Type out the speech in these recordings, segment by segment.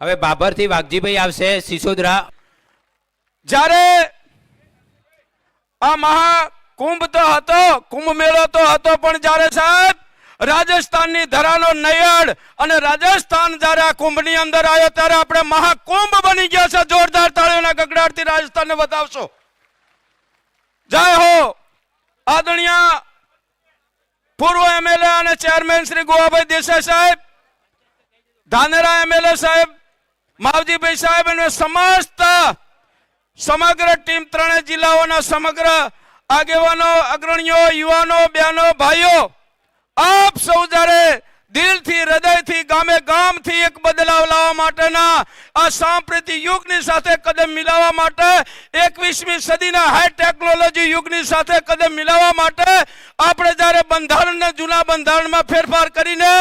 હવે બાબરથી વાઘજીભાઈ આવશે, સિસોદરા. જ્યારે આ મહાકુંભ તો હતો, કુંભ મેળો તો હતો, પણ જ્યારે સાહેબ રાજસ્થાનની ધરાનો નયડ અને રાજસ્થાન જ્યારે આ કુંભની અંદર આવ્યો, ત્યારે આપણે મહાકુંભ બની ગયા છે. જોરદાર તાળીઓના ગગડાટથી રાજસ્થાનને બતાવશો. જય હો, આદરણીય પૂર્વ એમએલએ અને ચેરમેન શ્રી ગોવાભાઈ દેસાઈ સાહેબ, ધાનેરા એમએલએ સાહેબ માવજીભાઈ સાહેબ અને સમસ્ત સમગ્ર ટીમ ત્રણેય જિલ્લાઓના સમગ્ર આગેવાનો, અગ્રણીઓ, યુવાનો, બહેનો, ભાઈઓ, આપ સૌ જ્યારે દિલથી, હૃદયથી ગામે ગામથી એક બદલાવ લાવવા માટેના આ સાંપ્રતિ યુગની સાથે કદમ મિલાવવા માટે, એકવીસમી સદીના હાઈ ટેકનોલોજી યુગની સાથે કદમ મિલાવવા માટે, આપણે જ્યારે બંધારણને જૂના બંધારણમાં ફેરફાર કરીને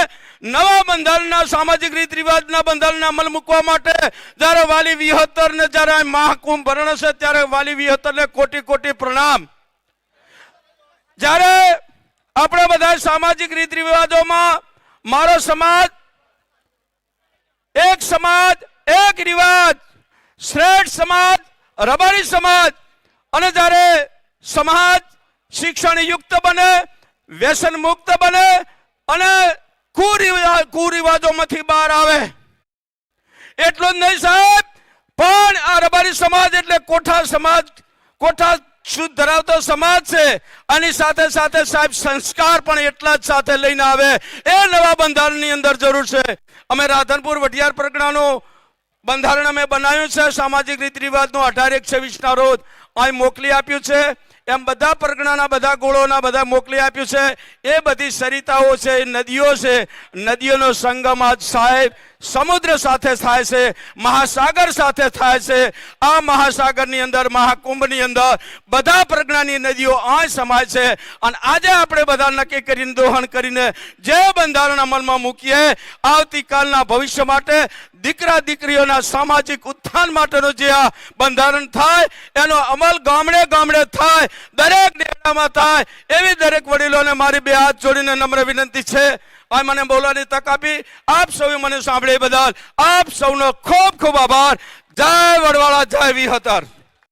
નવા બંધારણના, સામાજિક રીત રિવાજના બંધારણને અમલ મૂકવા માટે જ્યારે વાલી વિહત્તર ને જ્યારે મહાકુંભ ભરણ હશે, ત્યારે વાલી વિહત્તર ને કોટી કોટી પ્રણામ. જ્યારે આપણે બધા સામાજિક રીત રિવાજોમાં, મારો સમાજ, એક સમાજ, એક રિવાજ, શ્રેષ્ઠ સમાજ, રબારી સમાજ અને જ્યારે સમાજ શિક્ષણ યુક્ત બને વ્યસન મુક્ત બને અને કુરિવાજોમાંથી બહાર આવે. એટલું જ નહીં સાહેબ, પણ આ રબારી સમાજ એટલે કોઠા સમાજ કોઠા શુદ્ધ ધરાવતો સમાજ છે. આની સાથે સાથે સાહેબ સંસ્કાર પણ એટલા જ સાથે લઈને આવે. એ નવા બંધારણની અંદર જરૂર છે. અમે રાધનપુર વઢિયાર પરગણાનું બંધારણ અમે બનાવ્યું છે. સામાજિક રીત રિવાજનું અઢાર એક છવ્વીસના રોજ અહીં મોકલી આપ્યું છે. એમ બધા પરગણાના, બધા ગોળોના, બધા મોકલી આપ્યું છે. એ બધી સરિતાઓ છે નદીઓ છે. નદીઓનો સંગમ આજ સાહેબ સમુદ્ર સાથે થાય છે, મહાસાગર સાથે થાય છે. આ મહાસાગરની અંદર, મહાકુંભની અંદર બધા પ્રજ્ઞાની નદીઓ આ સમાય છે. અને આજે આપણે બધા નક્કી કરીને દોહન કરીને જે બંધારણ અમલમાં મૂકીએ, આવતીકાલના ભવિષ્ય માટે દીકરા દીકરીઓના સામાજિક ઉત્થાન માટેનું જે આ બંધારણ થાય, એનો અમલ ગામડે ગામડે થાય, દરેક ડેરામાં થાય, એવી દરેક વડીલોને મારી બે હાથ જોડીને નમ્ર વિનંતી છે. આ મને બોલવાની તક આપી. આપ સૌ મને સાંભળી એ બદલ આપ સૌનો ખૂબ ખૂબ આભાર. જય વડવાળા જય વિહતર